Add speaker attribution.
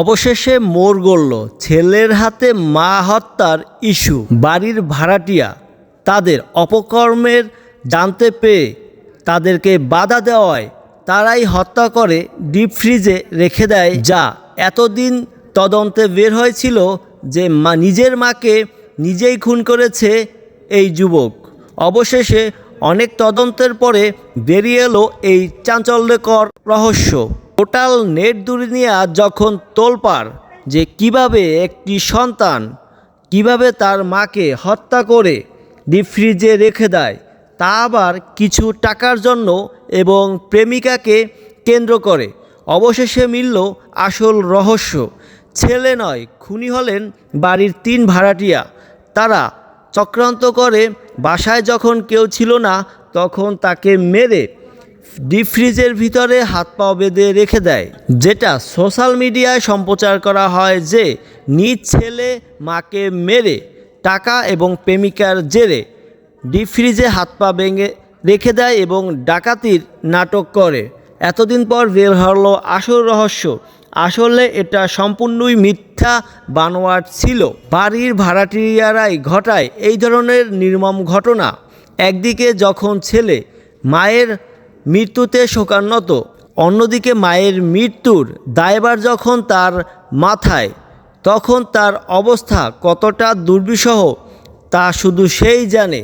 Speaker 1: অবশেষে মোর গড়ল ছেলের হাতে মা হত্যার ইস্যু। বাড়ির ভাড়াটিয়া তাদের অপকর্মের জানতে পেয়ে তাদেরকে বাধা দেওয়ায় তারাই হত্যা করে ডিপ ফ্রিজে রেখে দেয়, যা এতদিন তদন্তে বের হয়েছিল যে মা নিজের মাকে নিজেই খুন করেছে এই যুবক। অবশেষে অনেক তদন্তের পরে বেরিয়ে এলো এই চাঞ্চল্যকর রহস্য। টোটাল নেট দুনিয়া যখন তোলপাড় যে কীভাবে একটি সন্তান কীভাবে তার মাকে হত্যা করে ডিপ ফ্রিজে রেখে দেয়, তা আবার কিছু টাকার জন্য এবং প্রেমিকাকে কেন্দ্র করে। অবশেষে মিলল আসল রহস্য। ছেলে নয়, খুনি হলেন বাড়ির তিন ভাড়াটিয়া। তারা চক্রান্ত করে, বাসায় যখন কেউ ছিল না, তখন তাকে মেরে ডিপ ফ্রিজের ভিতরে হাত পা বেঁধে রেখে দেয়, যেটা সোশ্যাল মিডিয়ায় সম্প্রচার করা হয় যে নিজ ছেলে মাকে মেরে, টাকা এবং প্রেমিকার জেরে ডিপ ফ্রিজে হাত পা ভেঙে রেখে দেয় এবং ডাকাতির নাটক করে। এতদিন পর বের হলো আসল রহস্য। আসলে এটা সম্পূর্ণই মিথ্যা বানোয়াট ছিল। বাড়ির ভাড়াটিয়ারাই ঘটায় এই ধরনের নির্মম ঘটনা। একদিকে যখন ছেলে মায়ের মৃত্যুতে শোকান্নত অন্যদিকে মায়ের মৃত্যুর দায়বার যখন তার মাথায়, তখন তার অবস্থা কতটা দুর্বিষহ তা শুধু সেই জানে।